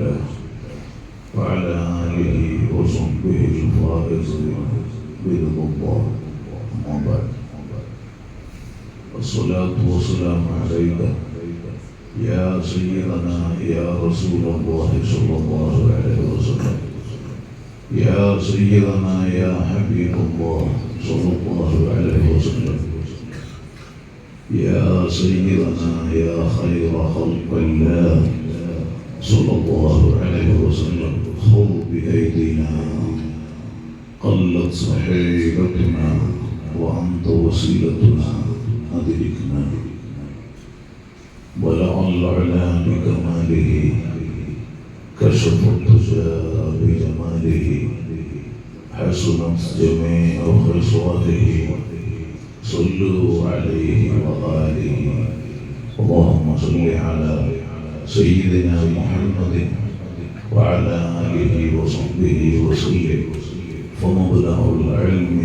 الله وعلى آله وصحبه الفائزين برضا الله أما بعد. الصلاة والسلام عليك يا سيدنا يا رسول الله صلى الله عليه وسلم. يا سيدنا يا حبيب الله صلى الله عليه وسلم. يا سيدنا يا خير خلق الله. صلى الله عليه وسلم خذ بأيدينا. قلت صحيفتنا وأنت وسيلتنا أدركنا. ولعل العلا بكماله كشف الدجى بجماله. حسنت جميع خصاله صلوا عليه وآله. اللهم صل على سيدنا محمد وعلى آله وصحبه وسلم. فمبلغ العلم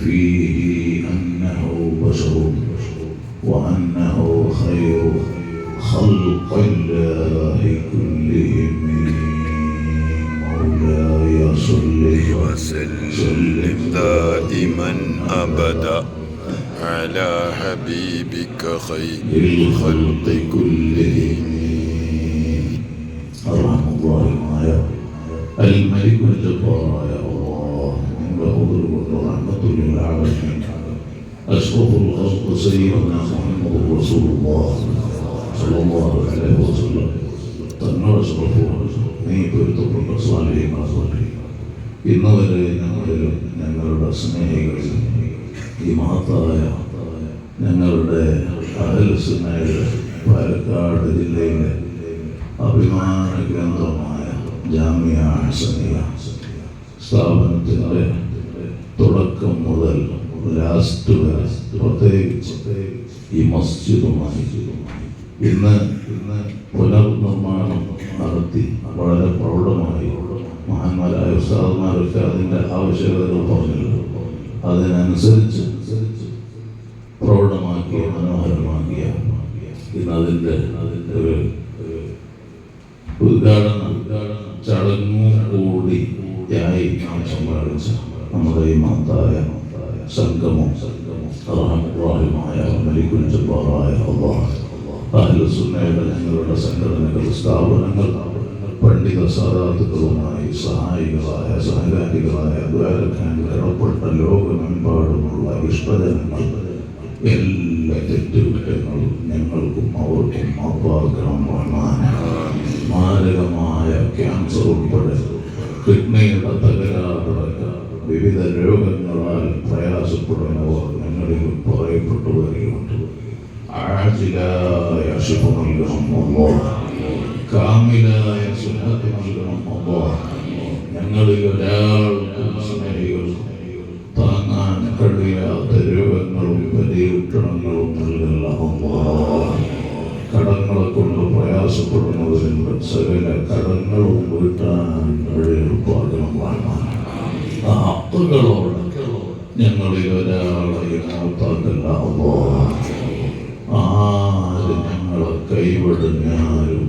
فيه أنه بشر وأنه خير خلق الله كلهم. مولاي صل وسلم دائما أبدا على حبيبك خير الخلق كلهم. أشرف الخلق سيدنا محمد رسول الله صلى الله عليه وسلم തന്നോട് അഷ്റഫു നീ പൊരുത്തപ്പെട്ട സ്വാലിഹിമാറി ഇന്ന് വരെ ഞങ്ങളിലും ഞങ്ങളുടെ സ്നേഹികളിൽ ഈ മഹത്തായ ഞങ്ങളുടെ അഹൽസുനയുടെ പാലക്കാട് ജില്ലയിലെ അഭിമാന ഗ്രന്ഥമായ ജാമ്യ ഹസനിയ സ്ഥാപനത്തിൻ്റെ തുടക്കം മുതൽ ലാസ്റ്റ് വരെ പ്രത്യേകിച്ച് ഈ മസ്ജിദുമായി ഇന്ന് ഇന്ന് പുനർനിർമ്മാണം നടത്തി വളരെ പ്രൗഢമായി മഹാന്മാരായ ഉസ്താദ്മാരൊക്കെ അതിന്റെ ആവശ്യകതകൾ പറഞ്ഞല്ലോ അതിനനുസരിച്ച് പ്രൗഢമാക്കിയ മനോഹരമാക്കിയ ഇന്ന് അതിന്റെ അതിന്റെ ഒരു ഉദ്ഘാടന ചടങ്ങും കൂടി ആയി നാം സമ്മാനിച്ച. നമ്മുടെ ഈ മഹത്തായ സംഗമം. റഹമുറാഹിമായ മലിക്കുൽ ജബ്ബാറായ അള്ളാഹ്. അഹ്ലുസുന്നയുടെ ഞങ്ങളുടെ സംഘടനകൾ സ്ഥാപനങ്ങൾ പണ്ഡിത സാധാത്തുക്കളുമായി സഹായികളായ സഹകാരികളായ ദ്വാരക്കാൻ കടപ്പെട്ട ലോകമെമ്പാടുമുള്ള ഇഷ്ടജനങ്ങൾ എല്ലാ തെറ്റുകുറ്റങ്ങളും ഞങ്ങൾക്കും അവർക്കും മാപ്പാക്കണം മാരകമായ ക്യാൻസർ ഉൾപ്പെടെ കിഡ്നിയുടെ തകരാറടക്കം വിവിധ രോഗങ്ങളാൽ പ്രയാസപ്പെടുന്നവർ ഞങ്ങളിൽ പറയപ്പെട്ടു വരികയുണ്ട് ആജിലായ ശിഫ നൽകണം അല്ലാഹ്. കാമിലായ സുന്നത്ത് നൽകണം അല്ലാഹ്. ഞങ്ങളിൽ ഒരാൾക്കും സ്നേഹികൾക്കും താങ്ങാൻ കഴിയാത്ത രൂപങ്ങളും പരീക്ഷണങ്ങളും നൽകല്ല അല്ലാഹ്. കടങ്ങളെ കൊണ്ട് പ്രയാസപ്പെടുന്നവരുണ്ട് സകല കടങ്ങളും വീട്ടാൻ കഴിയൽപ്പാകണം ആ അപ്പുകളോട് ഞങ്ങളിൽ ഒരാളെയും അല്ലാഹ്. ആര് ഞങ്ങളെ കൈവിടുന്നാലും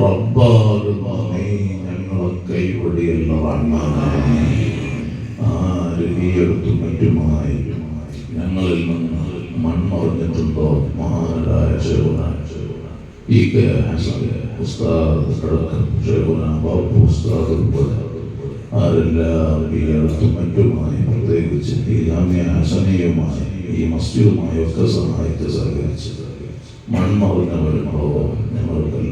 റബ്ബാകുന്ന നീ ഞങ്ങളെ കൈവിടിയല്ല റഹ്മാനേ. ആര് ഈ അടുത്തും മറ്റുമായി ഞങ്ങളിൽ നിന്ന് മൺമറിഞ്ഞിട്ടുണ്ടോ മഹാനായ ശിവനായ ഈ കെ ഹസൻ ഉസ്താദ് അടക്കം ഷെഹുന ബാബു ഉസ്താദ് ഉൾപ്പെടെ ആരെല്ലാം മറ്റുമായി പ്രത്യേകിച്ച് ഈ ജാമ്യ ഹസനിയുമായി ഈ മസ്ജിദുമായി ഒക്കെ സഹായിച്ച് സഹകരിച്ച് മൺമറഞ്ഞവരുണ്ടോ ഞങ്ങൾക്ക്